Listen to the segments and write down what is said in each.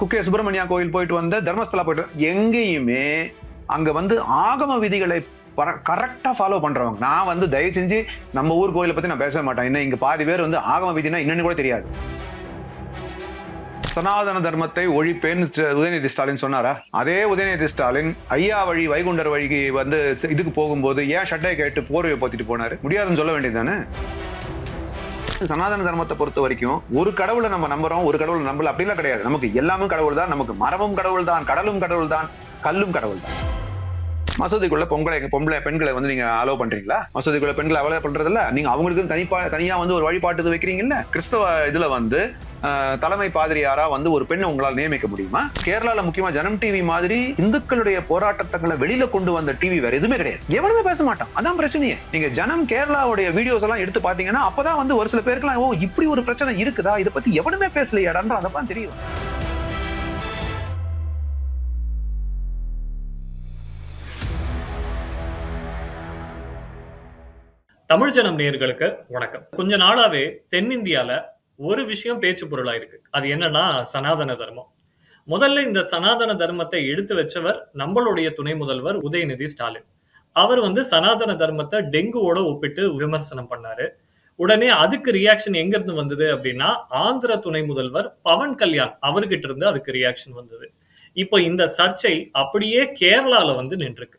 குக்கே சுப்பிரமணியா கோயில் போயிட்டு வந்த தர்மஸ்தலா போயிட்டு எங்கேயுமே அங்க வந்து ஆகம விதிகளை கரெக்டா ஃபாலோ பண்றவங்க. நான் வந்து தயவு செஞ்சு நம்ம ஊர் கோயிலை பத்தி நான் பேச மாட்டேன். இன்னும் இங்க பாதி பேர் வந்து ஆகம விதினா என்னன்னு கூட தெரியாது. சனாதன தர்மத்தை ஒழிப்பேன்னு உதயநிதி ஸ்டாலின் சொன்னாரா? அதே உதயநிதி ஸ்டாலின் ஐயா வழி வைகுண்டர் வழிக்கு வந்து இதுக்கு போகும்போது ஏன் ஷட்டை கேட்டு போர்வையை போத்திட்டு போனாரு? முடியாதுன்னு சொல்ல வேண்டியது தானே சனாதன தர்மத்தை பொறுத்த வரைக்கும் ஒரு கடவுளை நம்ம நம்புறோம் ஒரு கடவுளை நம்பல அப்படிலாம் கிடையாது. நமக்கு எல்லாமே கடவுள் தான் நமக்கு மரமும் கடவுள் தான் கடலும் கடவுள் தான் கல்லும் கடவுள் தான். மசூதிக்குள்ள பொங்கலை பொம்பளை பெண்களை வந்து நீங்க அலோவ் பண்றீங்களா? மசூதிக்குள்ள பெண்களை அலோவ் பண்றதில்ல? நீங்க அவங்களுக்கு தனிப்பா தனியா வந்து ஒரு வழிபாட்டு இது வைக்கிறீங்கல்ல? கிறிஸ்தவ இதுல வந்து தலைமை பாதிரியாரா வந்து ஒரு பெண்ணை உங்களால் நியமிக்க முடியுமா? கேரளால முக்கியமா ஜனம் டிவி மாதிரி இந்துக்களுடைய போராட்டத்தங்களை வெளியில கொண்டு வந்த டிவி வேற எதுவுமே கிடையாது. எவனுமே பேச மாட்டான். அதான் பிரச்சனையே. நீங்க ஜனம் கேரளாவுடைய வீடியோஸ் எல்லாம் எடுத்து பாத்தீங்கன்னா அப்பதான் வந்து ஒரு சில பேருக்குலாம் ஓ இப்படி ஒரு பிரச்சனை இருக்குதா? இதை பத்தி எவனுமே பேசலையாடான்ற அதப்பதான் தெரியும். தமிழ் ஜனம் நேயர்களுக்கு வணக்கம். கொஞ்ச நாளாவே தென்னிந்தியால ஒரு விஷயம் பேச்சு பொருளா இருக்கு. அது என்னன்னா சனாதன தர்மம். முதல்ல இந்த சனாதன தர்மத்தை எடுத்து வச்சவர் நம்மளுடைய துணை முதல்வர் உதயநிதி ஸ்டாலின். அவர் வந்து சனாதன தர்மத்தை டெங்குவோட ஒப்பிட்டு விமர்சனம் பண்ணாரு. உடனே அதுக்கு ரியாக்ஷன் எங்க இருந்து வந்தது அப்படின்னா ஆந்திர துணை முதல்வர் பவன் கல்யாண் அவர்கிட்ட இருந்து அதுக்கு ரியாக்ஷன் வந்தது. இப்போ இந்த சர்ச்சை அப்படியே கேரளால வந்து நின்றுருக்கு.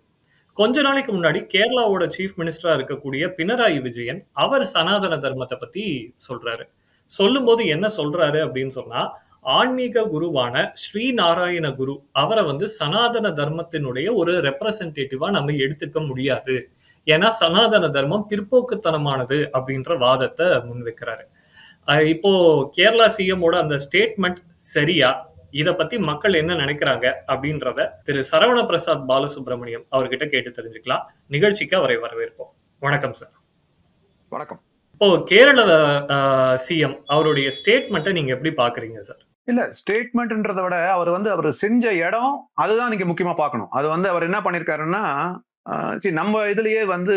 கொஞ்ச நாளைக்கு முன்னாடி கேரளாவோட சீஃப் மினிஸ்டரா இருக்கக்கூடிய பினராயி விஜயன் அவர் சனாதன தர்மத்தை பத்தி சொல்றாரு. சொல்லும்போது என்ன சொல்றாரு அப்படின்னு சொன்னா ஆன்மீக குருவான ஸ்ரீ நாராயண குரு அவரை வந்து சனாதன தர்மத்தினுடைய ஒரு ரெப்ரசன்டேட்டிவா நம்ம எடுத்துக்க முடியாது. ஏன்னா சனாதன தர்மம் பிற்போக்குத்தனமானது அப்படின்ற வாதத்தை முன்வைக்கிறாரு. இப்போ கேரளா சிஎம்மோட அந்த ஸ்டேட்மெண்ட் சரியா? இதை பத்தி மக்கள் என்ன நினைக்கிறாங்க? அப்படின்றத திரு. சரவண பிரசாத் பாலசுப்ரமணியம் அவர்கிட்ட கேட்டு தெரிஞ்சுக்கலாம். நிகழ்ச்சிக்கு அவரை வரவேற்போம். வணக்கம் சார். வணக்கம். இப்போ கேரள சிஎம் அவருடைய ஸ்டேட்மெண்ட்டை நீங்க எப்படி பாக்குறீங்க சார் இல்ல ஸ்டேட்மெண்ட்ன்றத விட அவர் வந்து அவர் செஞ்ச இடம் அதுதான் நீங்க முக்கியமா பார்க்கணும் அது வந்து அவர் என்ன பண்ணிருக்காருன்னா சரி நம்ம இதுலயே வந்து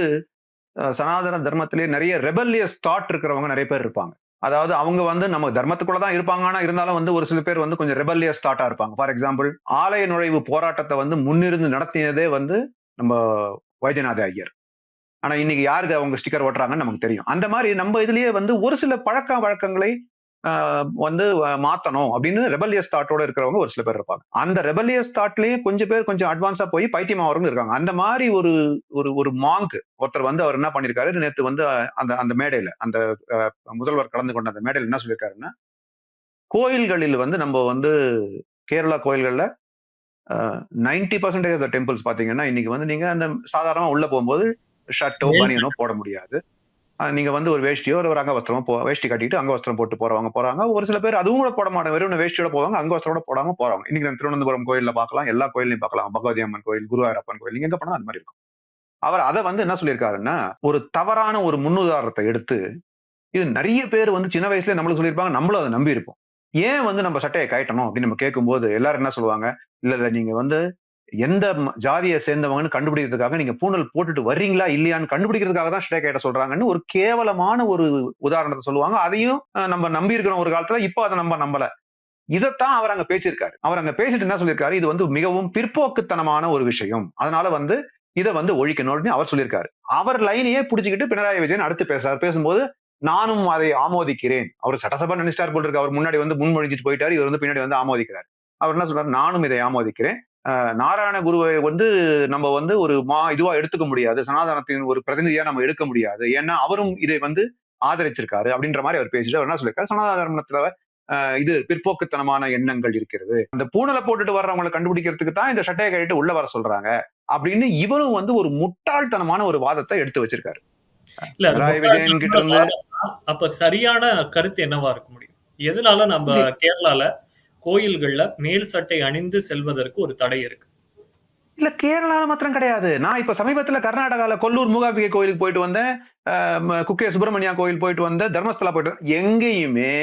சனாதன தர்மத்திலேயே நிறைய ரெபல்லியஸ் தாட் இருக்கிறவங்க நிறைய பேர் இருப்பாங்க. அதாவது அவங்க வந்து நம்ம தர்மத்துக்குள்ள தான் இருப்பாங்க. ஆனா இருந்தாலும் வந்து ஒரு சில பேர் வந்து கொஞ்சம் ரெபல்லியஸ் தாட்டா இருப்பாங்க. ஃபார் எக்ஸாம்பிள் ஆலய நுழைவு போராட்டத்தை வந்து முன்னிருந்து நடத்தினதே வந்து நம்ம வைத்தியநாத ஐயர். ஆனா இன்னைக்கு யாருக்கு அவங்க ஸ்டிக்கர் ஓட்டுறாங்கன்னு நமக்கு தெரியும். அந்த மாதிரி நம்ம இதுலயே வந்து ஒரு சில பழக்க வழக்கங்களை வந்து மாத்தணும் அப்படின்னு ரெபல்லியஸ் தாட்டோட இருக்கிறவங்க ஒரு சில பேர் இருப்பாங்க. அந்த ரெபல்லியஸ் தாட்லயே கொஞ்சம் பேர் கொஞ்சம் அட்வான்ஸா போய் பைத்தியமாவரவங்க இருக்காங்க. அந்த மாதிரி ஒரு ஒரு ஒரு மாங்க் ஒருத்தர் வந்து அவர் என்ன பண்ணிருக்காரு? நேற்று வந்து அந்த அந்த மேடையில அந்த முதல்வர் கலந்து கொண்ட அந்த மேடையில் என்ன சொல்லியிருக்காருன்னா கோயில்களில் வந்து நம்ம வந்து கேரளா கோயில்களில் ninety percentage of the temples பார்த்தீங்கன்னா இன்னைக்கு வந்து நீங்க அந்த சாதாரணமாக உள்ள போகும்போது ஷர்ட்டோ. பனியனோ போட முடியாது. நீங்க வந்து ஒரு வேஷ்டியோ ஒரு ஒரு அங்கவஸ்திரமோ போ வேஷ்டி கட்டிட்டு அங்கவஸ்திரம் போட்டு போறவங்க போறாங்க. ஒரு சில பேர் அதுவும் கூட போட மாட்டாங்க. வெறும் வேஷ்டியோட போவாங்க அங்கவஸ்திரோட போடாம போறாங்க இன்னைக்கு நம்ம திருவனந்தபுரம் கோயில்ல பார்க்கலாம் எல்லா கோயிலையும் பார்க்கலாம் பகவதி அம்மன் கோயில் குருவாயூரப்பன் கோயில் நீங்க எங்க போனாலும் அந்த மாதிரி இருக்கும். அவர் அதை வந்து என்ன சொல்லியிருக்காருன்னா ஒரு தவறான ஒரு முன்னுதாரணத்தை எடுத்து இது நிறைய பேர் வந்து சின்ன வயசுல நம்மளுக்கு சொல்லியிருப்பாங்க நம்மளும் அதை நம்பி இருப்போம் ஏன் வந்து நம்ம சட்டையை கட்டணும் அப்படின்னு நம்ம கேட்கும்போது எல்லாரும் என்ன சொல்லுவாங்க? இல்ல இல்ல நீங்க வந்து எந்த ஜாதியை சேர்ந்தவங்கன்னு கண்டுபிடிக்கிறதுக்காக நீங்க பூணல் போட்டுட்டு வர்றீங்களா இல்லையான்னு கண்டுபிடிக்கிறதுக்காக தான் ஸ்டே கிட்ட சொல்றாங்கன்னு ஒரு கேவலமான ஒரு உதாரணத்தை சொல்லுவாங்க. அதையும் நம்ம நம்பி இருக்கிறோம் ஒரு காலத்துல இப்போ அதை நம்ம நம்பல. இதைத்தான் அவர் அங்க பேசியிருக்காரு. அவர் அங்க பேசிட்டு என்ன சொல்லியிருக்காரு? இது வந்து மிகவும் பிற்போக்குத்தனமான ஒரு விஷயம். அதனால வந்து இதை வந்து ஒழிக்கணும்னு அவர் சொல்லியிருக்காரு. அவர் லைனையே பிடிச்சிக்கிட்டு பினராயி விஜயன் அடுத்து பேசுறாரு. பேசும்போது நானும் அதை ஆமோதிக்கிறேன். அவர் சட்டசபை நினைச்சார் போல் இருக்கு. அவர் முன்னாடி வந்து முன்மொழிஞ்சிட்டு போயிட்டாரு. இவர் வந்து பின்னாடி வந்து ஆமோதிக்கிறார். அவர் என்ன சொல்றாரு? நானும் இதை ஆமோதிக்கிறேன். நாராயண குருவை வந்து நம்ம வந்து ஒரு மா இதுவா எடுத்துக்க முடியாது. சனாதனத்தின் ஒரு பிரதிநிதியா நம்ம எடுக்க முடியாது. ஏன்னா அவரும் இதை வந்து ஆதரிச்சிருக்காரு அப்படின்ற மாதிரி அவர் பேசிட்டு அவர் என்ன சொல்லியிருக்காரு சனாதன தர்மத்துல அஹ் இது பிற்போக்குத்தனமான எண்ணங்கள் இருக்கிறது. அந்த பூணலை போட்டுட்டு வர்றவங்களை கண்டுபிடிக்கிறதுக்கு தான் இந்த சட்டையை கழிட்டு உள்ள வர சொல்றாங்க அப்படின்னு இவரும் வந்து ஒரு முட்டாள்தனமான ஒரு வாதத்தை எடுத்து வச்சிருக்காரு. அப்ப சரியான கருத்து என்னவா இருக்க முடியும்? எதனால நம்ம கேரளால கோயில்கள்ல மேல் சட்டை அணிந்து செல்வதற்கு ஒரு தடை இருக்கு. இல்ல கேரளால மாத்திரம் கிடையாது. நான் இப்ப சமீபத்துல கர்நாடகால கொல்லூர் மூகாம்பிகை கோயிலுக்கு போயிட்டு வந்தேன். குக்கே சுப்பிரமணியா கோயில் போயிட்டு வந்தேன். தர்மஸ்தலா போயிட்டு வந்தேன். எங்கேயுமே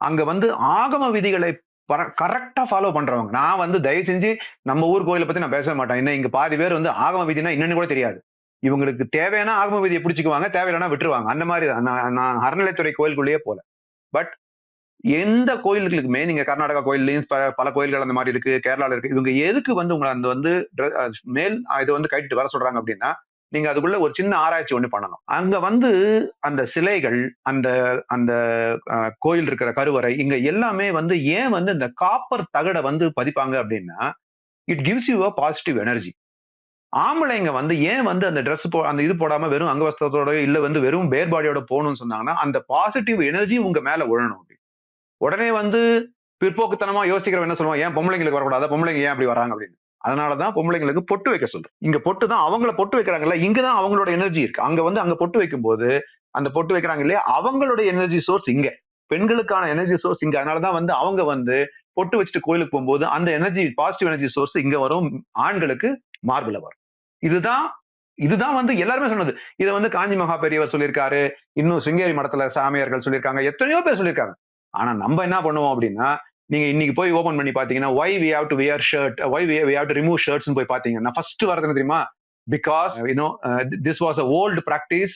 அங்க வந்து ஆகம விதிகளை கரெக்டா ஃபாலோ பண்றவங்க. நான் வந்து தயவு செஞ்சு நம்ம ஊர் கோயிலை பத்தி நான் பேச மாட்டேன். இன்னும் இங்க பாதி பேர் வந்து ஆகம விதினா என்னன்னு கூட தெரியாது. இவங்களுக்கு தேவையான ஆகம விதியை பிடிச்சிக்குவாங்க தேவையில்லைன்னா விட்டுருவாங்க. அந்த மாதிரி தான். நான் நான் அறநிலைத்துறை கோயிலுக்குள்ளேயே போல. பட் எந்த கோயில்களுக்குமே நீங்க கர்நாடகா கோயில்லையும் ப- பல கோயில்கள் அந்த மாதிரி இருக்கு கேரளால இருக்கு இவங்க எதுக்கு வந்து உங்களை அந்த வந்து மேல் இது வந்து கைட்டு வர சொல்றாங்க அப்படின்னா நீங்க அதுக்குள்ள ஒரு சின்ன ஆராய்ச்சி ஒண்ணு பண்ணணும். அங்க வந்து அந்த சிலைகள் அந்த அந்த கோயில் இருக்கிற கருவறை இங்க எல்லாமே வந்து ஏன் வந்து இந்த காப்பர் தகடை வந்து பதிப்பாங்க அப்படின்னா it gives you a positive energy ஆம்பளைங்க வந்து ஏன் வந்து அந்த ட்ரெஸ் போ அந்த இது போடாம வெறும் அங்கவஸ்திரத்தோட இல்ல வந்து வெறும் பேர் பாடியோட போகணும்னு சொன்னாங்கன்னா அந்த பாசிட்டிவ் எனர்ஜி உங்க மேல விழணும் அப்படி. உடனே வந்து பிற்போக்குத்தனமா யோசிக்கிறவன் என்ன சொல்லுவான் ஏன் பொம்பளைங்களுக்கு வரக்கூடாது? பொம்பளைங்க ஏன் அப்படி வராங்க? அப்படின்னு. அதனாலதான் பொம்பளைங்களுக்கு பொட்டு வைக்க சொல்றேன் இங்க பொட்டு தான் அவங்கள பொட்டு வைக்கிறாங்கல்ல இங்கதான் அவங்களோட எனர்ஜி இருக்கு. அங்க வந்து அங்க பொட்டு வைக்கும் போது அந்த பொட்டு வைக்கிறாங்க இல்லையா அவங்களுடைய எனர்ஜி சோர்ஸ் இங்க. பெண்களுக்கான எனர்ஜி சோர்ஸ் இங்க. அதனாலதான் வந்து அவங்க வந்து பொட்டு வச்சுட்டு கோயிலுக்கு போகும்போது அந்த எனர்ஜி பாசிட்டிவ் எனர்ஜி சோர்ஸ் இங்க வரும் ஆண்களுக்கு மார்பிள வரும். இதுதான் இதுதான் வந்து எல்லாருமே சொன்னது. இதை வந்து காஞ்சி மகா பெரியவர் சொல்லியிருக்காரு இன்னும் சுங்கேரி மடத்துல சாமியார்கள் சொல்லியிருக்காங்க எத்தனையோ பேர் சொல்லியிருக்காங்க. ஆனா நம்ம என்ன பண்ணுவோம் அப்படின்னா நீங்க இன்னைக்கு போய் ஓபன் பண்ணி பாத்தீங்கன்னா why we have to wear shirt why we have to remove shirts போய் பாத்தீங்கன்னா ஃபர்ஸ்ட் வரது தெரியுமா? Because you know this was a old practice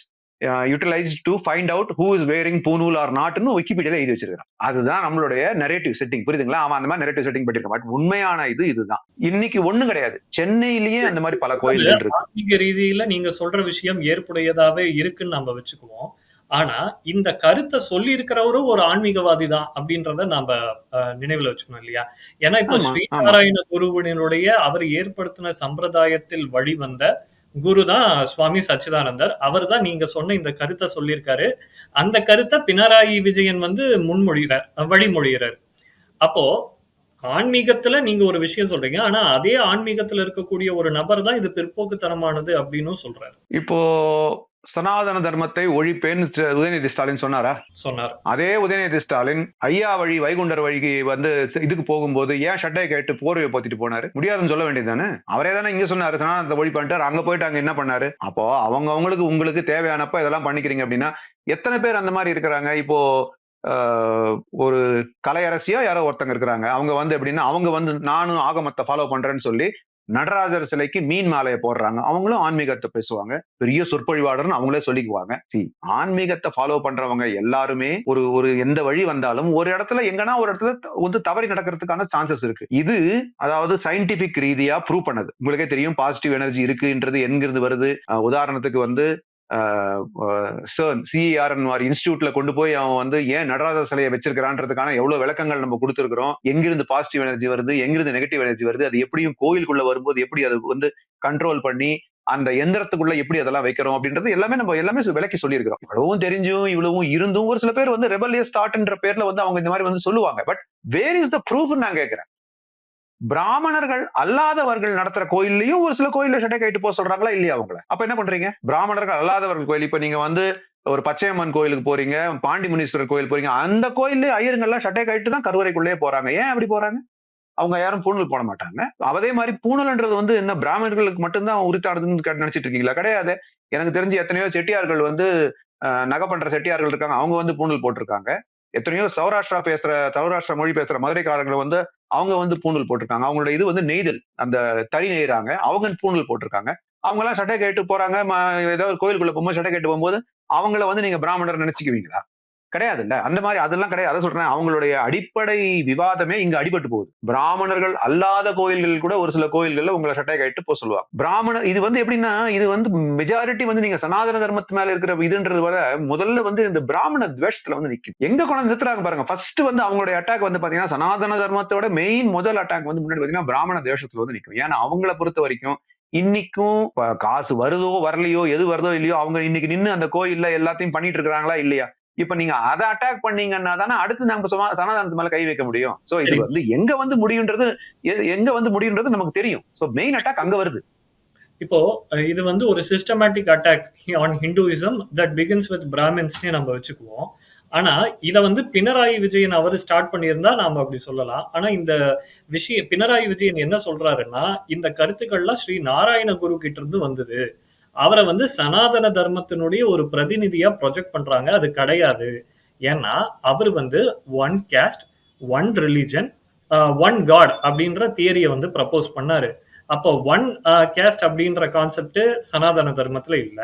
utilise to find out who is wearing பூனூல் or நாட்னு விக்கிபீடியால எழுதி வச்சிருக்கான் அதுதான் நம்மளுடைய நெரேட்டிவ் செட்டிங் புரியுதுங்களா? அவன் அந்த மாதிரி நெரேட்டிவ் செட்டிங் பண்ணிருக்கான் பட் உண்மையான இது இதுதான். இன்னைக்கு ஒண்ணும் கிடையாது. சென்னையிலேயே அந்த மாதிரி பல கோயில்கள் இருக்கு. ரீதியில நீங்க சொல்ற விஷயம் ஏற்புடையதாவே இருக்குன்னு நம்ம வச்சுக்குவோம். ஆனா இந்த கருத்தை சொல்லி இருக்கிறவரும் ஒரு ஆன்மீகவாதி தான் அப்படின்றத நாம நினைவுல வச்சுக்கணும் இல்லையா? ஏன்னா இப்ப. ஸ்ரீநாராயண குருவினுடைய அவர் ஏற்படுத்தின சம்பிரதாயத்தில் வழிவந்த குரு தான் சுவாமி சச்சிதானந்தர். அவர் தான் நீங்க சொன்ன இந்த கருத்தை சொல்லியிருக்காரு. அந்த கருத்தை பினராயி விஜயன் வந்து முன்மொழிகிறார் வழிமொழிகிறார். அப்போ ஆன்மீகத்துல நீங்க ஒரு விஷயம் சொல்றீங்க. ஆனா அதே ஆன்மீகத்துல இருக்கக்கூடிய ஒரு நபர் தான் இது பிற்போக்குத்தனமானது அப்படின்னு சொல்றாரு. இப்போ சனாதன தர்மத்தை ஒழிப்பேன்னு உதயநிதி ஸ்டாலின் சொன்னாரா? சொன்னார். அதே உதயநிதி ஸ்டாலின் ஐயா வழி வைகுண்டர் வழிக்கு வந்து இதுக்கு போகும்போது ஏன் ஷட்டை கேட்டு போர்வையை போத்திட்டு போனாரு? முடியாதுன்னு சொல்ல வேண்டியதுதானே? அவரே தானே இங்க சொன்னாரு சனாதனத்தை ஒழி பண்ணிட்டாரு அங்க போயிட்டு அங்க என்ன பண்ணாரு? அப்போ அவங்க அவங்களுக்கு உங்களுக்கு தேவையானப்ப இதெல்லாம் பண்ணிக்கிறீங்க அப்படின்னா எத்தனை பேர் அந்த மாதிரி இருக்கிறாங்க? இப்போ ஒரு கலையரசியா யாரோ ஒருத்தங்க இருக்கிறாங்க. அவங்க வந்து எப்படின்னா அவங்க வந்து நானும் ஆகமத்தை ஃபாலோ பண்றேன்னு சொல்லி நடராஜர் சிலைக்கு மீன் மாலையை போடுறாங்க. அவங்களும் ஆன்மீகத்தை பேசுவாங்க. பெரிய சொற்பொழிவாளர்னு அவங்களே சொல்லிக்குவாங்க. சி ஆன்மீகத்தை ஃபாலோ பண்றவங்க எல்லாருமே ஒரு ஒரு எந்த வழி வந்தாலும் ஒரு இடத்துல எங்கன்னா ஒரு இடத்துல வந்து தவறி நடக்கிறதுக்கான சான்சஸ் இருக்கு. இது அதாவது சயின்டிபிக் ரீதியா ப்ரூவ் பண்ணது. உங்களுக்கே தெரியும் பாசிட்டிவ் எனர்ஜி இருக்குன்றது எங்கிருந்து வருது. உதாரணத்துக்கு வந்து சிஆர் இன்ஸ்டியூட்ல கொண்டு போய் அவன் வந்து ஏன் நடராஜர் சிலையை வச்சிருக்கிறான்றதுக்கான எவ்வளவு விளக்கங்கள் நம்ம கொடுத்துருக்கிறோம்? எங்கிருந்து பாசிட்டிவ் எனர்ஜி வருது? எங்கிருந்து நெகட்டிவ் எனர்ஜி வருது? அது எப்படியும் கோயிலுக்குள்ள வரும்போது எப்படி அது வந்து கண்ட்ரோல் பண்ணி அந்த எந்திரத்துக்குள்ள எப்படி அதெல்லாம் வைக்கிறோம் அப்படின்றது எல்லாமே நம்ம எல்லாமே சொ- விளக்கி சொல்லியிருக்கிறோம். இவ்வளவும் தெரிஞ்சும் இவ்வளவும் இருந்தும் ஒரு சில பேர் வந்து ரெபலியஸ் தாட்ன்ற பேர்ல வந்து அவங்க இந்த மாதிரி வந்து சொல்லுவாங்க. But where is the proof நான் கேட்கிறேன். பிராமணர்கள் அல்லாதவர்கள் நடத்துற கோயில்லையும் ஒரு சில கோயில்ல சட்டை கைட்டு போக சொல்றாங்களா இல்லையா அவங்கள? அப்ப என்ன பண்றீங்க? பிராமணர்கள் அல்லாதவர்கள் கோயில். இப்ப நீங்க வந்து ஒரு பச்சையம்மன் கோயிலுக்கு போறீங்க பாண்டி முனீஸ்வரர் கோயில் போறீங்க அந்த கோயில்ல ஐயருங்கள்லாம் சட்டை கைட்டு தான் கருவறைக்குள்ளேயே போறாங்க. ஏன் அப்படி போறாங்க? அவங்க யாரும் பூணூல் போட மாட்டாங்க. அதே மாதிரி பூணல்ன்றது வந்து என்ன பிராமணர்களுக்கு மட்டும்தான் உரித்தானதுன்னு க- நினைச்சிட்டு இருக்கீங்களா? கிடையாது. எனக்கு தெரிஞ்சு எத்தனையோ செட்டியார்கள் வந்து நகை பண்ற செட்டியார்கள் இருக்காங்க. அவங்க வந்து பூணூல் போட்டிருக்காங்க. எத்தனையோ சௌராஷ்டிரா பேசுற சௌராஷ்டிரா மொழி பேசுற மதுரைக்காரர்கள் வந்து அவங்க வந்து பூணூல் போட்டிருக்காங்க. அவங்களோட இது வந்து நெய்தல். அந்த தறி நெய்யறாங்க அவங்க பூணூல் போட்டிருக்காங்க. அவங்க எல்லாம் சட்டை கேட்டு போறாங்க. ஏதாவது ஒரு கோயிலுக்குள்ள போகும்போது சட்டை கேட்டு போகும்போது அவங்கள வந்து நீங்க பிராமணர் நினைச்சுக்குவீங்களா? கிடையாதுல்ல? அந்த மாதிரி அதெல்லாம் கிடையாது. அதை சொல்றேன். அவங்களுடைய அடிப்படை விவாதமே இங்க அடிபட்டு போகுது. பிராமணர்கள் அல்லாத கோயில்கள் கூட ஒரு சில கோயில்கள்ல உங்களை சட்டை கட்டு போக சொல்லுவாங்க. பிராமணர் இது வந்து எப்படின்னா இது வந்து மெஜாரிட்டி வந்து நீங்க சனாதன தர்மத்து மேல இருக்கிற இதுன்றது வர முதல்ல வந்து இந்த பிராமண துவேஷத்துல வந்து நிக்குது. எங்க கொண்டு நிறுத்துறாங்க பாருங்க. ஃபர்ஸ்ட் வந்து அவங்களுடைய அட்டாக் வந்து பாத்தீங்கன்னா சனாதன தர்மத்தோட மெயின் முதல் அட்டாக் வந்து முன்னாடி பாத்தீங்கன்னா பிராமண தேசத்துல வந்து நிக்கும். ஏன்னா அவங்கள பொறுத்த வரைக்கும் இன்னைக்கும் காசு வருதோ வரலையோ எது வருதோ இல்லையோ அவங்க இன்னைக்கு நின்று அந்த கோயில்ல எல்லாத்தையும் பண்ணிட்டு இருக்கிறாங்களா இல்லையா? இப்ப நீங்க அதை அட்டாக் பண்ணீங்கன்னா தானே அடுத்து நம்ம சனாதனத்து மேல கை வைக்க முடியும். சோ இது. வந்து எங்க வந்து முடியுன்றது எங்க வந்து முடியுன்றது நமக்கு தெரியும். சோ மெயின் அட்டாக் அங்க வருது. இப்போ இது வந்து ஒரு systematic attack on Hinduism that begins with பிராமின்ஸ்னே நம்ம வச்சுக்குவோம். ஆனா இத வந்து பினராயி விஜயன் அவர் ஸ்டார்ட் பண்ணியிருந்தா நாம அப்படி சொல்லலாம். ஆனா இந்த விஷயம் பினராயி விஜயன் என்ன சொல்றாருன்னா இந்த கருத்துக்கள்லாம் ஸ்ரீ நாராயண குரு கிட்ட இருந்து வந்தது. அவரை வந்து சனாதன தர்மத்தினுடைய ஒரு பிரதிநிதியா ப்ரொஜெக்ட் பண்றாங்க. அது கிடையாது. ஏன்னா அவர் வந்து one caste one religion one god அப்படின்ற தியரியை வந்து ப்ரப்போஸ் பண்ணாரு. அப்போ ஒன் கேஸ்ட் அப்படின்ற கான்செப்ட் சனாதன தர்மத்துல இல்ல.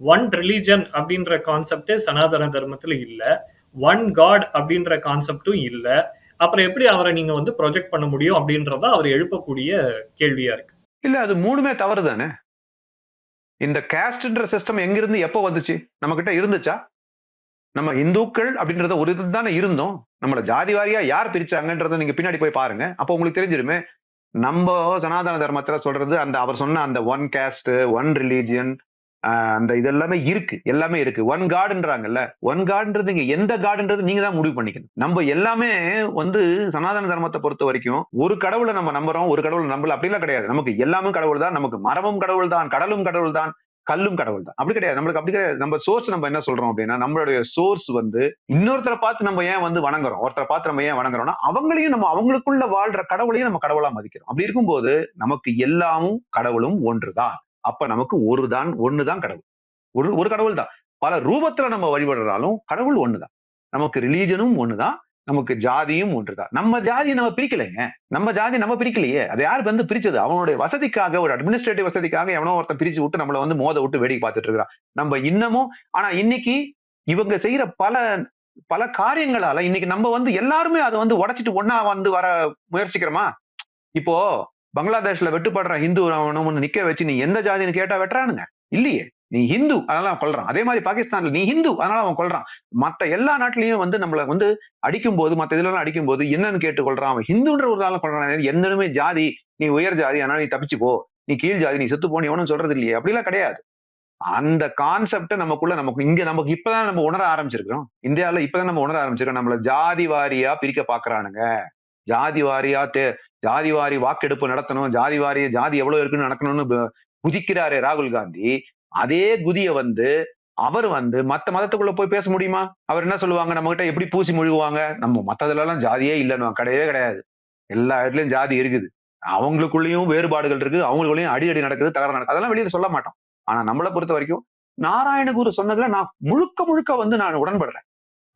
ஒன் ரிலீஜன் அப்படின்ற கான்செப்ட் சனாதன தர்மத்துல இல்ல. ஒன் காட் அப்படின்ற கான்செப்டும் இல்ல. அப்புறம் எப்படி அவரை நீங்க வந்து ப்ரொஜெக்ட் பண்ண முடியும் அப்படின்றத அவர் எழுப்பக்கூடிய கேள்வியா இருக்கு. இல்ல அது மூணுமே தவறு தானே இந்த கேஸ்ட்ன்ற சிஸ்டம் எங்கிருந்து எப்போ வந்துச்சு? நம்ம கிட்ட இருந்துச்சா? நம்ம இந்துக்கள் அப்படின்றத ஒரு இது தானே இருந்தோம். நம்மள ஜாதி வாரியா யார் பிரிச்சாங்கன்றத நீங்க பின்னாடி போய் பாருங்க. அப்போ உங்களுக்கு தெரிஞ்சிருமே. நம்ம சனாதன தர்மத்துல சொல்றது அந்த அவர் சொன்ன அந்த ஒன் கேஸ்ட் ஒன் ரிலீஜியன் அந்த இது எல்லாமே இருக்கு. எல்லாமே இருக்கு ஒன் காடுன்றாங்கல்ல ஒன் காடுன்றது இங்க எந்த காடுன்றது நீங்க தான் முடிவு பண்ணிக்கணும். நம்ம எல்லாமே வந்து சனாதன தர்மத்தை பொறுத்த வரைக்கும் ஒரு கடவுளை நம்ம நம்புறோம் ஒரு கடவுளை நம்பல அப்படிலாம் கிடையாது. நமக்கு எல்லாமே கடவுள் தான் நமக்கு மரமும் கடவுள் தான் கடலும் கடவுள் தான் கல்லும் கடவுள் தான். அப்படி கிடையாது. நம்மளுக்கு அப்படி கிடையாது. நம்ம சோர்ஸ் நம்ம என்ன சொல்றோம் அப்படின்னா நம்மளுடைய சோர்ஸ் வந்து இன்னொருத்தரை பார்த்து நம்ம ஏன் வந்து வணங்குறோம்? ஒருத்தரை பார்த்து நம்ம ஏன் வணங்குறோம்னா அவங்களையும் நம்ம அவங்களுக்குள்ள வாழ்ற கடவுளையும் நம்ம கடவுளா மதிக்கிறோம். அப்படி இருக்கும்போது நமக்கு எல்லாமும் கடவுளும் ஒன்றுதான். அப்ப நமக்கு ஒரு தான் ஒண்ணுதான் கடவுள். ஒரு ஒரு கடவுள் தான். பல ரூபத்துல நம்ம வழிபடுறாலும் கடவுள் ஒண்ணுதான் நமக்கு ரிலீஜனும் ஒண்ணுதான் நமக்கு ஜாதியும் ஒன்றுதான் நம்ம ஜாதியை நம்ம பிரிக்கலைங்க. நம்ம ஜாதி நம்ம பிரிக்கலையே. அது யார் வந்து பிரிச்சது? அவனுடைய வசதிக்காக ஒரு அட்மினிஸ்ட்ரேட்டிவ் வசதிக்காக எவனோ ஒருத்தன் பிரிச்சு விட்டு நம்மளை வந்து மோத விட்டு வேடிக்கை பார்த்துட்டு இருக்கிறான். நம்ம இன்னமும் ஆனா இன்னைக்கு இவங்க செய்யற பல பல காரியங்களால இன்னைக்கு நம்ம வந்து எல்லாருமே அதை வந்து உடைச்சிட்டு ஒன்னா வந்து வர முயற்சிக்கிறோமா? இப்போ பங்களாதேஷ்ல வெட்டுப்படுற ஹிந்து அவனு நிக்க வச்சு நீ எந்த ஜாதின்னு கேட்டா வெட்டுறானுங்க. இல்லையே. நீ ஹிந்து அதனால அவன் கொள்றான் அதே மாதிரி பாகிஸ்தான்ல நீ ஹிந்து அதனால அவன் கொள்றான் மத்த எல்லா நாட்டிலையும் வந்து நம்மள வந்து அடிக்கும் போது மத்த இதுல அடிக்கும் போது என்னன்னு கேட்டு கொள்றான் அவன் ஹிந்துன்ற ஒரு நாள் கொள்றான் என்னனுமே ஜாதி நீ உயர் ஜாதி அதனால நீ தப்பிச்சு போ. நீ கீழ் ஜாதி நீ செத்து போனி எவனும் சொல்றது இல்லையே. அப்படிலாம் கிடையாது. அந்த கான்செப்ட நமக்குள்ள நமக்கு இங்க நமக்கு இப்பதான் நம்ம உணர ஆரம்பிச்சிருக்கிறோம். இந்தியாவில இப்பதான் நம்ம உணர ஆரம்பிச்சிருக்கோம். நம்மள ஜாதி வாரியா பிரிக்க பாக்குறானுங்க. ஜாதி வாரியா தே ஜாதி வாரி வாக்கெடுப்பு நடத்தணும் ஜாதி வாரி ஜாதி எவ்வளவு இருக்குன்னு நடக்கணும்னு குதிக்கிறாரு ராகுல் காந்தி. அதே குதிய வந்து அவர் வந்து மத்த மதத்துக்குள்ள போய் பேச முடியுமா? அவர் என்ன சொல்லுவாங்க? நம்ம கிட்ட எப்படி பூசி முழுகுவாங்க? நம்ம மத்ததுல எல்லாம் ஜாதியே இல்லைன்னு கிடையவே கிடையாது. எல்லா இடத்துலயும் ஜாதி இருக்குது. அவங்களுக்குள்ளேயும் வேறுபாடுகள் இருக்கு அவங்களுக்குள்ளேயும் அடி அடி நடக்குது தகராறு நடக்குது. அதெல்லாம் வெளியில சொல்ல மாட்டோம். ஆனா நம்மளை பொறுத்த வரைக்கும் நாராயணகுரு சொன்னதுல நான் முழுக்க முழுக்க வந்து நான் உடன்படுறேன்.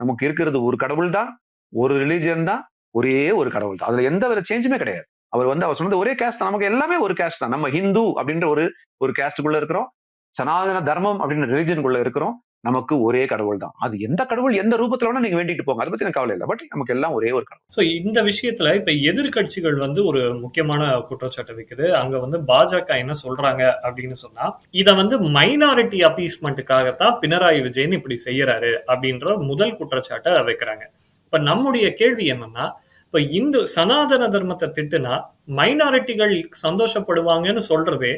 நமக்கு இருக்கிறது ஒரு கடவுள் தான் ஒரு ரிலீஜியன் தான் ஒரே ஒரு கடவுள் தான் அதுல எந்த வித சேஞ்சுமே கிடையாது. அவர் வந்து அவர் சொன்னது ஒரே கேஸ்ட் தான். நமக்கு எல்லாமே ஒரு கேஸ்ட் தான். நம்ம ஹிந்து அப்படின்ற ஒரு ஒரு கேஸ்டுக்குள்ள இருக்கிறோம். சனாதன தர்மம் அப்படின்ற ரிலிஜனுக்குள்ள இருக்கிறோம். நமக்கு ஒரே கடவுள் தான் அது எந்த கடவுள் எந்த ரூபத்துல வேணா நீங்க வேண்டிட்டு போங்க. அதை பத்தி எனக்கு கவலை இல்லை. பட் நமக்கு எல்லாம் ஒரே ஒரு கடவுள். ஸோ இந்த விஷயத்துல இப்ப எதிர்க்கட்சிகள் வந்து ஒரு முக்கியமான குற்றச்சாட்டு வைக்குது. அங்க வந்து பாஜக என்ன சொல்றாங்க அப்படின்னு சொன்னா இதை வந்து மைனாரிட்டி அப்பீஸ்மெண்ட்டுக்காகத்தான் பினராயி விஜயன் இப்படி செய்யறாரு அப்படின்ற முதல் குற்றச்சாட்டை வைக்கிறாங்க. இப்ப நம்முடைய கேள்வி என்னன்னா இப்ப இந்து சனாதன தர்மத்தை திட்டுனா மைனாரிட்டிகள் சந்தோஷப்படுவாங்கன்னு சொல்றதே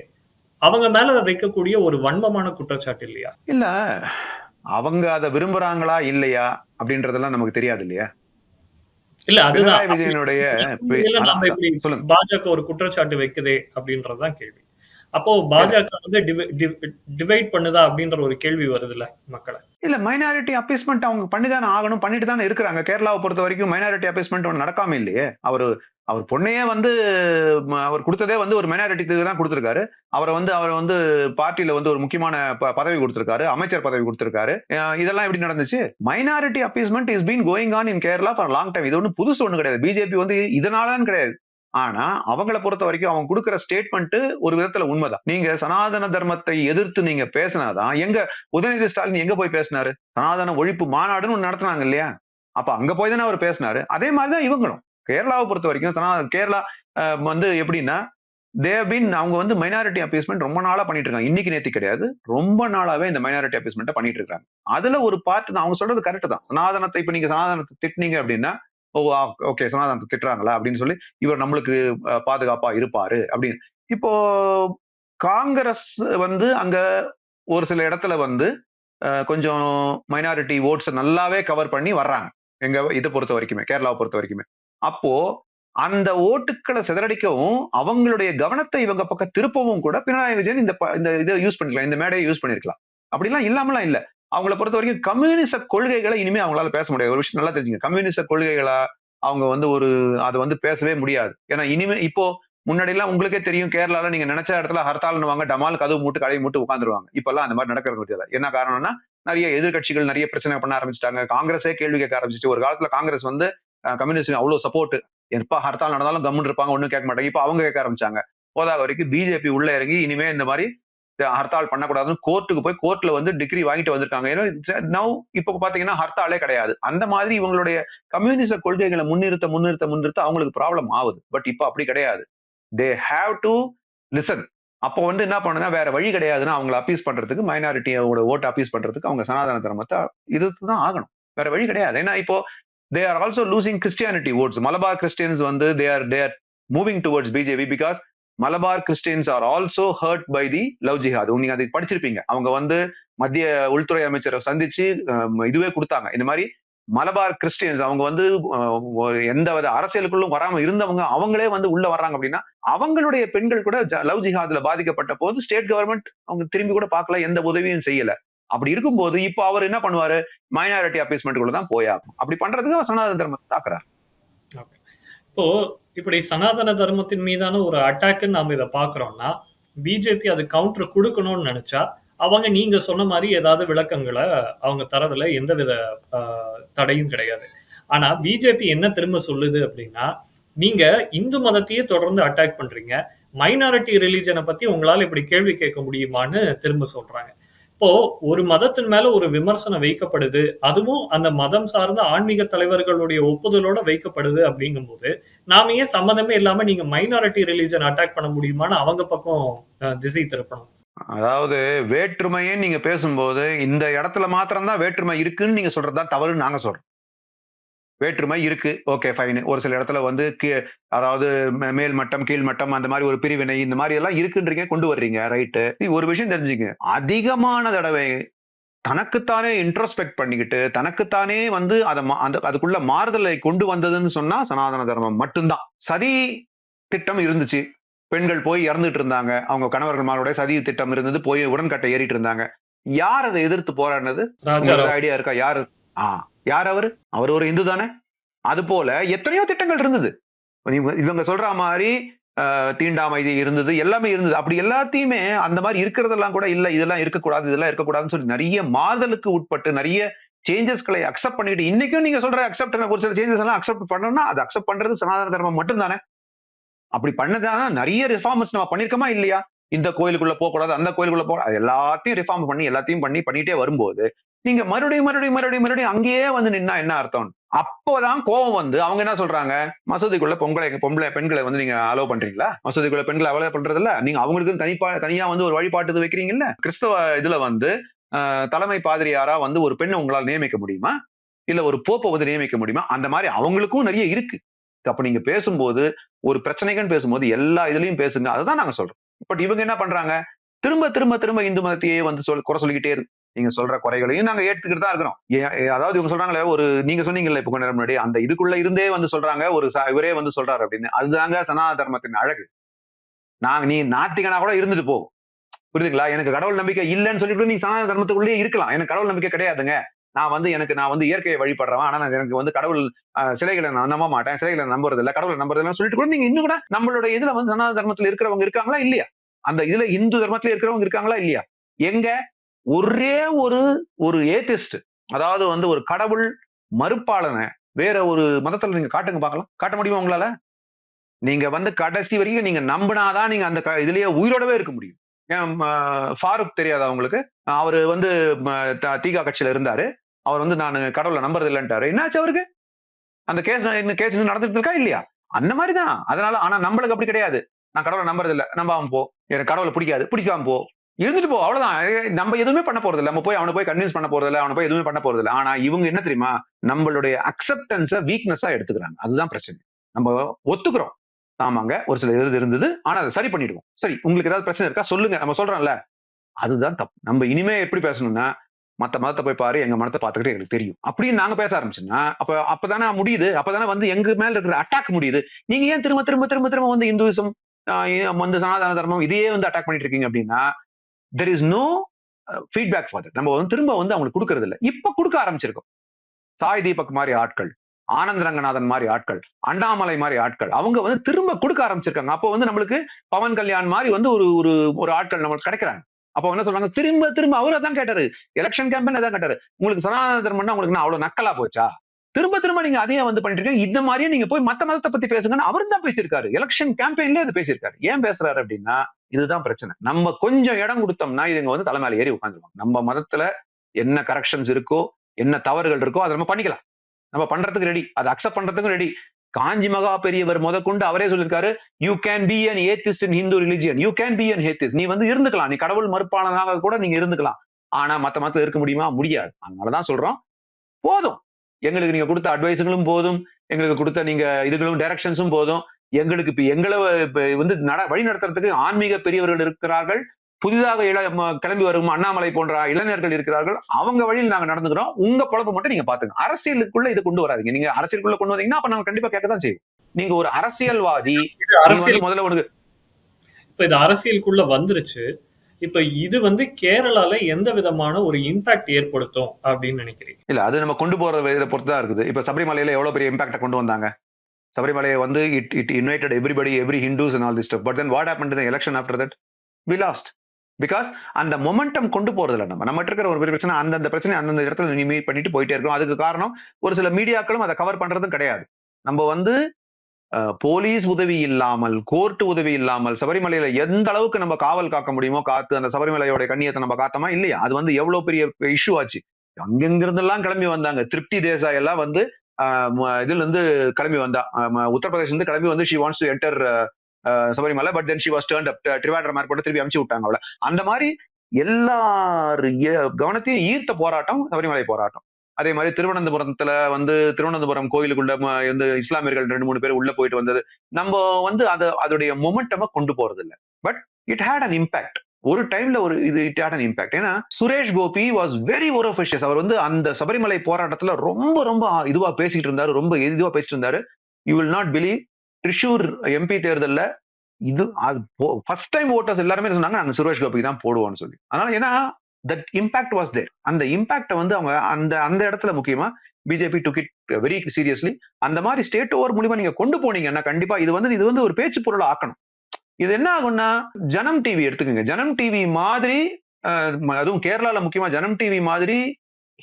அவங்க மேல வைக்கக்கூடிய ஒரு வன்மமான குற்றச்சாட்டு இல்லையா? இல்ல அவங்க அதை விரும்புறாங்களா இல்லையா அப்படின்றதெல்லாம் நமக்கு தெரியாது இல்லையா? இல்ல அதுதான். விஜயனுடைய பாஜக ஒரு குற்றச்சாட்டு வைக்குதே அப்படின்றதுதான் கேள்வி. அப்போ பாஜக வந்து டிவைட் பண்ணுதா அப்படின்ற ஒரு கேள்வி வருதுல்ல மக்களை. இல்ல மைனாரிட்டி அப்பீஸ்மெண்ட் அவங்க பண்ணிதானே ஆகணும் பண்ணிட்டு தானே இருக்கிறாங்க. கேரளாவை பொறுத்த வரைக்கும் மைனாரிட்டி அப்பீஸ்மெண்ட் ஒன்று நடக்காம இல்லையே. அவர் அவர் பொண்ணையே வந்து அவர் கொடுத்ததே வந்து ஒரு மைனாரிட்டிக்கு தான் கொடுத்திருக்காரு. அவரை வந்து அவர் வந்து பார்ட்டியில வந்து ஒரு முக்கியமான ப- பதவி கொடுத்திருக்காரு அமைச்சர் பதவி கொடுத்திருக்காரு. இதெல்லாம் எப்படி நடந்துச்சு? Minority appeasement is been going on in Kerala for long time இது ஒன்றும் புதுசு ஒன்று கிடையாது. பிஜேபி வந்து இதனாலன்னு கிடையாது. ஆனா அவங்கள பொறுத்த வரைக்கும் அவங்க கொடுக்குற ஸ்டேட்மெண்ட் ஒரு விதத்துல உண்மைதான். நீங்க சனாதன தர்மத்தை எதிர்த்து நீங்க பேசினாதான் எங்க உதயநிதி ஸ்டாலின் எங்க போய் பேசினாரு? சனாதன ஒழிப்பு மாநாடுன்னு ஒன்று நடத்தினாங்க இல்லையா? அப்ப அங்க போய் தானே அவர் பேசினாரு. அதே மாதிரிதான் இவங்களும். கேரளாவை பொறுத்த வரைக்கும் சனா- கேரளா வந்து எப்படின்னா தேபின் அவங்க வந்து மைனாரிட்டி அப்பீஸ்மெண்ட் ரொம்ப நாளா பண்ணிட்டு இருக்காங்க. இன்னைக்கு நேத்தி கிடையாது. ரொம்ப நாளாவே இந்த மைனாரிட்டி அப்பீஸ்மெண்ட்டை பண்ணிட்டு இருக்காங்க. அதுல ஒரு பார்ட் தான். அவங்க சொல்றது கரெக்ட் தான். சனாதனத்தை இப்ப நீங்க சனாதனத்தை திட்டினீங்க அப்படின்னா ஓ ஓகே. சனாதனத்தை திட்டுறாங்களா? அப்படின்னு சொல்லி இவர் நம்மளுக்கு பாதுகாப்பா இருப்பாரு அப்படின்னு. இப்போ காங்கிரஸ் வந்து அங்க ஒரு சில இடத்துல வந்து கொஞ்சம் மைனாரிட்டி ஓட்ஸ் நல்லாவே கவர் பண்ணி வர்றாங்க. எங்க இதை பொறுத்த வரைக்குமே கேரளாவை பொறுத்த வரைக்குமே. அப்போ அந்த ஓட்டுக்களை சிதறடிக்கவும் அவங்களுடைய கவனத்தை இவங்க பக்கம் திருப்பவும் கூட பினராயி விஜயன் இந்த இந்த இதை யூஸ் பண்ணிக்கலாம். இந்த மேடையை யூஸ் பண்ணிருக்கலாம். அப்படிலாம் இல்லாமலாம் இல்லை. அவங்கள பொறுத்த வரைக்கும் கம்யூனிச கொள்கைகளை இனிமே அவங்களால பேச முடியாது. ஒரு விஷயம் நல்லா தெரிஞ்சுங்க. கம்யூனிச கொள்கைகளா அவங்க வந்து ஒரு அதை வந்து பேசவே முடியாது. ஏன்னா இனிமே இப்போ முன்னாடியெல்லாம் உங்களுக்கே தெரியும் கேரளால நீங்க நினைச்ச இடத்துல ஹர்த்தால்னுவாங்க டமால் கதவு மூட்டு கடையை மூட்டு உட்காந்துருவாங்க இப்பெல்லாம் அந்த மாதிரி நடக்கிறது தெரியல என்ன காரணம்னா நிறைய எதிர்க்கட்சிகள் நிறைய பிரச்சனை பண்ண ஆரம்பிச்சிட்டாங்க. காங்கிரஸே கேள்வி கேட்க ஆரம்பிச்சிச்சு. ஒரு காலத்துல காங்கிரஸ் வந்து கம்யூனிஸ்ட் அவ்வளவு சப்போர்ட் எப்போ ஹர்த்தால் நடந்தாலும் கம்முன்னு இருப்பாங்க ஒன்றும் கேட்க மாட்டாங்க. இப்போ அவங்க கேட்க ஆரம்பிச்சாங்க. போதாத வரைக்கும் பிஜேபி உள்ள இறங்கி இனிமே இந்த மாதிரி ஹர்த்தால் பண்ணக்கூடாதுன்னு கோர்ட்டுக்கு போய் கோர்ட்ல வந்து டிகிரி வாங்கிட்டு வந்திருக்காங்க. ஏன்னா நவ் இப்போ பாத்தீங்கன்னா ஹர்த்தாலே கிடையாது. அந்த மாதிரி இவங்களுடைய கம்யூனிச கொள்கைகளை முன்னிறுத்த முன்னிறுத்த முன்னிறுத்த அவங்களுக்கு ப்ராப்ளம் ஆகுது. பட் இப்போ அப்படி கிடையாது. தே ஹாவ் டு லிசன் அப்போ வந்து என்ன பண்ணுங்க வேற வழி கிடையாதுன்னா அவங்களை அப்பீஸ் பண்றதுக்கு மைனாரிட்டியோட ஓட்டு அப்பீஸ் பண்றதுக்கு அவங்க சனாதன தர்மத்தை இதுதான் தான் ஆகணும். வேற வழி கிடையாது. ஏன்னா இப்போ they are also losing Christianity votes Malabar Christians வந்து they are they are moving towards BJP because Malabar Christians are also hurt by the love jihad நீங்க அதை படிச்சிருப்பீங்க. அவங்க வந்து மத்திய உள்துறை அமைச்சரை சந்திச்சு இதுவே கொடுத்தாங்க. இந்த மாதிரி மலபார் கிறிஸ்டியன்ஸ் அவங்க வந்து எந்த வித அரசியலுக்குள்ளும் வராம இருந்தவங்க அவங்களே வந்து உள்ள வர்றாங்க அப்படின்னா அவங்களுடைய பெண்கள் கூட லவ் ஜிஹாத்ல பாதிக்கப்பட்ட போது ஸ்டேட் கவர்மெண்ட் அவங்க திரும்பி கூட பார்க்கல எந்த உதவியும் செய்யல. அப்படி இருக்கும்போது இப்போ அவர் என்ன பண்ணுவாரு? மைனாரிட்டி அப்பீஸ்மெண்ட்டுக்குள்ள தான் போயாகும் அப்படி பண்றதுக்கு அவர் சனாதன தர்மத்தை தாக்குறாரு. இப்போ இப்படி சனாதன தர்மத்தின் மீதான ஒரு அட்டாக்குன்னு நாம் இதை பார்க்குறோம்னா பிஜேபி அது கவுண்டர் கொடுக்கணும்னு நினச்சா அவங்க நீங்க சொன்ன மாதிரி ஏதாவது விளக்கங்களை அவங்க தரதுல எந்தவித தடையும் கிடையாது. ஆனா பிஜேபி என்ன திரும்ப சொல்லுது அப்படின்னா நீங்க இந்து மதத்தையே தொடர்ந்து அட்டாக் பண்றீங்க மைனாரிட்டி ரிலீஜனை பத்தி உங்களால இப்படி கேள்வி கேட்க முடியுமான்னு திரும்ப சொல்றாங்க. இப்போ ஒரு மதத்தின் மேல ஒரு விமர்சனம் வைக்கப்படுது அதுவும் அந்த மதம் சார்ந்த ஆன்மீக தலைவர்களுடைய ஒப்புதலோட வைக்கப்படுது அப்படிங்கும்போது நாம ஏன் சம்மந்தமே இல்லாம நீங்க மைனாரிட்டி ரிலீஜன் அட்டாக் பண்ண முடியுமான்னு அவங்க பக்கம் திசை திருப்பணும். அதாவது வேற்றுமையே நீங்க பேசும்போது இந்த இடத்துல மாத்திரம்தான் வேற்றுமை இருக்குன்னு நீங்க சொல்றதுதான் தவறுன்னு நாங்க சொல்றோம். வேற்றுமை இருக்கு. ஓகே ஃபைன் ஒரு சில இடத்துல வந்து அதாவது மேல் மட்டம் கீழ் மட்டம் அந்த மாதிரி ஒரு பிரிவினை இந்த மாதிரி எல்லாம் இருக்குன்றீங்க கொண்டு வர்றீங்க. ரைட்டு ஒரு விஷயம் தெரிஞ்சுங்க அதிகமான தடவை தனக்குத்தானே இன்ட்ரோஸ்பெக்ட் பண்ணிக்கிட்டு தனக்குத்தானே வந்து அதை அந்த அதுக்குள்ள மாறுதலை கொண்டு வந்ததுன்னு சொன்னா சனாதன தர்மம் மட்டும்தான். சதி திட்டம் இருந்துச்சு. பெண்கள் போய் இறந்துட்டு இருந்தாங்க. அவங்க கணவர்களோட சதி திட்டம் இருந்தது போய் உடன்கட்டை ஏறிட்டு இருந்தாங்க. யார் அதை எதிர்த்து போராடினது? ஐடியா இருக்கா? யாரு? ஆ. யார் அவரு? அவர் ஒரு இந்து தானே? அது போல எத்தனையோ திட்டங்கள் இருந்தது. இவங்க- சொல்ற மாதிரி ஆஹ், தீண்டாமை இது இருந்தது எல்லாமே இருந்தது. அப்படி எல்லாத்தையுமே அந்த மாதிரி இருக்கிறதெல்லாம் கூட இல்ல இதெல்லாம் இருக்கக்கூடாது இதெல்லாம் இருக்கக்கூடாதுன்னு சொல்லி நிறைய மாதலுக்கு உட்பட்டு நிறைய சேஞ்சஸ்களை அக்செப்ட் பண்ணிட்டு இன்னைக்கும் நீங்க சொல்ற அக்செப்ட் ஒரு சில சேஞ்சஸ் எல்லாம் அக்செப்ட் பண்ணணும்னா அது அக்செப்ட் பண்றது சனாதன தர்மம் மட்டும்தானே அப்படி பண்ணதானா? நிறைய ரிஃபார்மஸ் நம்ம பண்ணிருக்கோமா இல்லையா? இந்த கோயிலுக்குள்ள போக கூடாது அந்த கோயிலுக்குள்ள போக அது எல்லாத்தையும் ரிஃபார்ம் பண்ணி எல்லாத்தையும் பண்ணி பண்ணிட்டே வரும்போது நீங்க மறுபடியும் மறுபடியும் மறுபடியும் மறுபடியும் அங்கேயே வந்து நின்னா என்ன அர்த்தம்? அப்போதான் கோவம் வந்து. அவங்க என்ன சொல்றாங்க? மசூதிக்குள்ள பொம்பளை பொம்பளை பெண்களை வந்து நீங்க அலோவ் பண்றீங்களா? மசூதிக்குள்ள பெண்களை அலோவ் பண்றது இல்ல நீங்க அவங்களுக்கு தனிப்பா தனியா வந்து ஒரு வழிபாட்டு இது வைக்கிறீங்கல்ல? கிறிஸ்தவ இதுல வந்து தலைமை பாதிரியாரா வந்து ஒரு பெண்ணை உங்களால் நியமிக்க முடியுமா? இல்ல ஒரு போப்பை வந்து நியமிக்க முடியுமா? அந்த மாதிரி அவங்களுக்கும் நிறைய இருக்கு. அப்ப நீங்க பேசும்போது ஒரு பிரச்சனைகள் பேசும்போது எல்லா இதுலயும் பேசுங்க. அதுதான் நாங்க சொல்றோம். பட் இவங்க என்ன பண்றாங்க? திரும்ப திரும்ப திரும்ப இந்து மதத்தையே வந்து சொல் குறை சொல்லிக்கிட்டே இருக்கு நீங்க சொல்ற குறைகளையும் நாங்க ஏற்றுக்கிட்டு தான் இருக்கிறோம். ஏ- அதாவது இவங்க சொல்றாங்களே ஒரு நீங்க சொன்னீங்கல்ல இப்ப கொஞ்ச நேரம் முன்னாடி அந்த இதுக்குள்ள இருந்தே வந்து சொல்றாங்க ஒரு இவரே வந்து சொல்றாரு அப்படின்னு. அதுதாங்க சனாதன தர்மத்தின் அழகு. நாங்க நீ நாத்திகனா கூட இருந்துட்டு போ. புரியுதுங்களா? எனக்கு கடவுள் நம்பிக்கை இல்லைன்னு சொல்லிட்டு நீ சனாதன தர்மத்துக்குள்ளேயே இருக்கலாம். எனக்கு கடவுள் நம்பிக்கை கிடையாதுங்க. நான் வந்து எனக்கு நான் வந்து இயற்கையை வழிபடுறவன். ஆனா நான் எனக்கு வந்து கடவுள் சிலைகளை நான் நம்ப மாட்டேன். சிலைகளை நம்புறது இல்ல கடவுளை நம்புறது இல்லைன்னு சொல்லிட்டு கூட நீங்க இன்னும் கூட நம்மளுடைய இதுல வந்து சனாதன தர்மத்துல இருக்கிறவங்க இருக்காங்களா இல்லையா? அந்த இதுல இந்து தர்மத்துல இருக்கிறவங்க இருக்காங்களா இல்லையா? எங்க? ஒரே ஒரு ஒரு ஏத்திஸ்ட் அதாவது வந்து ஒரு கடவுள் மறுப்பாளனை வேற ஒரு மதத்துல நீங்க காட்டுங்க பார்க்கலாம். காட்ட முடியுமா உங்களால? நீங்க வந்து கடைசி வரைக்கும் நீங்க நம்பினாதான் நீங்க அந்த க- இதுலயே உயிரோடவே இருக்க முடியும். ஏன் ஃபாரூக் தெரியாதா உங்களுக்கு? அவர் வந்து ம, தீகா கட்சியில இருந்தாரு. அவர் வந்து நான் கடவுளை நம்புறது இல்லைன்ட்டாரு என்னாச்சு அவருக்கு? அந்த கேஸ் இந்த கேஸ் இன்னும் நடந்துட்டு இருக்கா இல்லையா? அந்த மாதிரி தான் அதனால ஆனா நம்மளுக்கு அப்படி கிடையாது. நான் கடவுளை நம்புறது இல்லை நம்பாம போ. எனக்கு கடவுளை பிடிக்காது. பிடிக்காம போ. இருந்துட்டு போ அவ்வளவுதான். நம்ம எதுவுமே பண்ண போறது நம்ம போய் அவனை போய் கன்வின்ஸ் பண்ண போறது அவனை போய் எதுவுமே பண்ண போறது ஆனா இவங்க என்ன தெரியுமா? நம்மளுடைய அக்செப்டன்ஸை வீக்னஸா எடுத்துக்கிறாங்க. அதுதான் பிரச்சனை. நம்ம ஒத்துக்கிறோம். ஆமாங்க ஒரு சில இது இருந்தது. ஆனா அதை சரி பண்ணிடுவோம். சரி உங்களுக்கு ஏதாவது பிரச்சனை இருக்கா? சொல்லுங்க. நம்ம சொல்றோம்ல. அதுதான் தப்பு. நம்ம இனிமே எப்படி பேசணும்னா மத்த மதத்தை போய் பாரு எங்க மனத்தை பார்த்துக்கிட்டு எங்களுக்கு தெரியும். அப்படின்னு நாங்க பேச ஆரம்பிச்சோம்னா அப்ப அப்பதானே முடியுது. அப்பதானே வந்து எங்க மேல இருக்கிற அட்டாக் முடியுது. நீங்க ஏன் திரும்ப திரும்ப திரும்ப திரும்ப வந்து இந்துவிசம் வந்து சனாதன தர்மம் இதையே வந்து அட்டாக் பண்ணிட்டு இருக்கீங்க அப்படின்னா there is no feedback for நம்ம வந்து திரும்ப வந்து அவங்களுக்கு கொடுக்கறது இல்லை. இப்ப கொடுக்க ஆரம்பிச்சிருக்கோம். சாய் தீபக் மாதிரி ஆட்கள் ஆனந்த ரங்கநாதன் மாதிரி ஆட்கள் அண்ணாமலை மாதிரி ஆட்கள் அவங்க வந்து திரும்ப கொடுக்க ஆரம்பிச்சிருக்காங்க. அப்போ வந்து நம்மளுக்கு பவன் கல்யாண் மாதிரி வந்து ஒரு ஒரு ஒரு ஆட்கள் நம்மளுக்கு கிடைக்கிறாங்க. அப்போ என்ன சொல்றாங்க? திரும்ப திரும்ப அவரை தான் கேட்டாரு. எலெக்ஷன் கேம்பெயின் தான் கேட்டாரு. உங்களுக்கு சனாதன தர்மம்னா உங்களுக்கு நான் அவ்வளவு நக்கலா போச்சா? திரும்ப திரும்ப நீங்க அதையே வந்து பண்ணிட்டு இருக்கீங்க இந்த மாதிரியே நீங்க போய் மத்த மதத்தை பத்தி பேசுங்கன்னு அவர் தான் பேசியிருக்காரு. எலெக்ஷன் கேம்பெயின்ல அது பேசியிருக்காரு. ஏன் பேசுறாரு அப்படின்னா இதுதான் பிரச்சனை. நம்ம கொஞ்சம் இடம் கொடுத்தோம்னா இதுங்க வந்து தலைமையில ஏறி உட்காந்துருவாங்க நம்ம மதத்துல என்ன கரெக்ஷன்ஸ் இருக்கோ என்ன தவறுகள் இருக்கோ அதை நம்ம பண்ணிக்கலாம். நம்ம பண்றதுக்கு ரெடி அதை அக்செப்ட் பண்றதுக்கும் ரெடி காஞ்சி மகா பெரியவர் முதற்கொண்டு அவரே சொல்லியிருக்காரு you can be an atheist in Hindu religion you can be an theist நீ வந்து இருந்துக்கலாம். நீ கடவுள் மறுப்பாளனாக கூட நீங்க இருந்துக்கலாம். ஆனா மத்த மதத்துல இருக்க முடியுமா? முடியாது. அதனாலதான் சொல்றோம். போதும். எங்களுக்கு நீங்க கொடுத்த அட்வைஸுகளும் போதும். எங்களுக்கு கொடுத்த நீங்க இதுகளும் டைரக்ஷன்ஸும் போதும். எங்களுக்கு இப்ப எங்களை வந்து நட வழி நடத்துறதுக்கு ஆன்மீக பெரியவர்கள் இருக்கிறார்கள். புதிதாக இள கிளம்பி வரும் அண்ணாமலை போன்ற இளைஞர்கள் இருக்கிறார்கள். அவங்க வழியில் நாங்க நடந்துக்கிறோம். உங்க பொழப்பு மட்டும் நீங்க பாத்துங்க அரசியலுக்குள்ள இது கொண்டு வராதீங்க. நீங்க அரசியலுக்குள்ள கொண்டு வந்தீங்கன்னா அப்ப நாங்க கண்டிப்பா கேட்க தான் செய்வோம். நீங்க ஒரு அரசியல்வாதி. அரசியல் முதல்ல உனக்கு இப்ப இது அரசியலுக்குள்ள வந்துருச்சு. இப்ப இது வந்து கேரளால எந்த விதமான ஒரு இம்பாக்ட் ஏற்படுத்தும் அப்படின்னு நினைக்கிறீங்க? இல்ல அது நம்ம கொண்டு போற இதை பொறுத்து தான் இருக்குது. இப்ப சபரிமலையில எவ்வளவு பெரிய இம்பாக்ட கொண்டு வந்தாங்க? சபரிமலையை வந்து it it invited everybody every Hindus and all this but then what happen to election after that we lost because அந்த மொமெண்டம் கொண்டு போறது இல்லை நம்ம. நம்ம இருக்கிற ஒரு பெரிய பிரச்சனை அந்தந்த பிரச்சனை அந்தந்த இடத்துல நீ மீட் பண்ணிட்டு போயிட்டே இருக்கோம் அதுக்கு காரணம் ஒரு சில மீடியாக்களும் அதை கவர் பண்றதும் கிடையாது. நம்ம வந்து போலீஸ் உதவி இல்லாமல் கோர்ட் உதவி இல்லாமல் சபரிமலையில எந்த அளவுக்கு நம்ம காவல் காக்க முடியுமோ காத்து அந்த சபரிமலையோட கண்ணியத்தை நம்ம காத்தோமா? இல்லையா? அது வந்து எவ்வளவு பெரிய இஷ்யூ ஆச்சு. அங்கெங்கிருந்தெல்லாம் கிளம்பி வந்தாங்க. திருப்தி தேசாய் எல்லாம் வந்து இதுல இருந்து கிளம்பி வந்தா. உத்தரப்பிரதேஷ் இருந்து கிளம்பி வந்து she wants to enter Sabarimala but then she was turn up Trivandrum airport திருப்பி அமுச்சு விட்டாங்க அவளை. அந்த மாதிரி எல்லார் கவனத்தையும் ஈர்த்த போராட்டம் சபரிமலை போராட்டம். அதே மாதிரி திருவனந்தபுரத்துல வந்து திருவனந்தபுரம் கோயிலுக்குள்ள வந்து இஸ்லாமியர்கள் ரெண்டு மூணு பேர் உள்ள போயிட்டு வந்தது. நம்ம வந்து அது அதோடைய மொமெண்டமா கொண்டு போறது இல்லை but it had an impact ஒரு டைம்ல ஒரு இது இட் ஹேட் அன் இம்பாக்ட் ஏன்னா Suresh Gopi was very vociferous அவர் வந்து அந்த சபரிமலை போராட்டத்துல ரொம்ப ரொம்ப இதுவா பேசிட்டு இருந்தாரு. ரொம்ப இதுவா பேசிட்டு இருந்தாரு. You will not believe Thrissur MP தேர்தலில் இது ஃபர்ஸ்ட் டைம் ஓட்டர்ஸ் எல்லாருமே சொன்னாங்க நாங்கள் சுரேஷ் கோபிக்கு தான் போடுவோம்னு சொல்லி. அதனால ஏன்னா தட் இம்பாக்ட் வாஸ் தேர் அந்த இம்பாக்டை வந்து அவங்க அந்த அந்த இடத்துல முக்கியமா BJP took it very seriously அந்த மாதிரி ஸ்டேட் ஓவர் மூலியமா நீங்க கொண்டு போனீங்கன்னா கண்டிப்பா இது வந்து இது வந்து ஒரு பேச்சு பொருளை ஆக்கணும். இது என்ன ஆகும்னா ஜனம் டிவி எடுத்துக்கோங்க. ஜனம் டிவி மாதிரி அதுவும் கேரளால முக்கியமா ஜனம் டிவி மாதிரி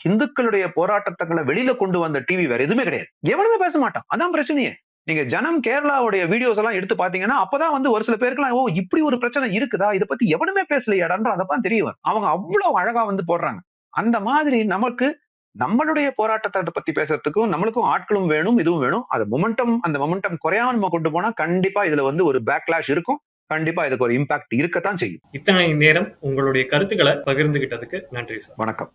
இந்துக்களுடைய போராட்டத்தங்களை வெளியில கொண்டு வந்த டிவி வேற எதுவுமே கிடையாது. எவனுமே பேச மாட்டான். அதான் பிரச்சனையே. நீங்க ஜனம் கேரளாவுடைய வீடியோஸ் எல்லாம் எடுத்து பாத்தீங்கன்னா அப்பதான் வந்து ஒரு சில பேருக்குலாம் ஓ இப்படி ஒரு பிரச்சனை இருக்குதா? இதை பத்தி எவனுமே பேசலையாடான்ற அதப்பதான் தெரிய வரும். அவங்க அவ்வளவு அழகா வந்து போடுறாங்க. அந்த மாதிரி நமக்கு நம்மளுடைய போராட்டத்தை பத்தி பேசுறதுக்கும் நம்மளுக்கும் ஆட்களும் வேணும் இதுவும் வேணும். அது மொமெண்டம் அந்த மொமெண்டம் குறையாம நம்ம கொண்டு போனா கண்டிப்பா இதுல வந்து ஒரு பேக்லாஷ் இருக்கும். கண்டிப்பா இதுக்கு ஒரு இம்பாக்ட் இருக்கத்தான் செய்யும். இத்தனை நேரம் உங்களுடைய கருத்துக்களை பகிர்ந்துகிட்டதுக்கு நன்றி சார். வணக்கம்.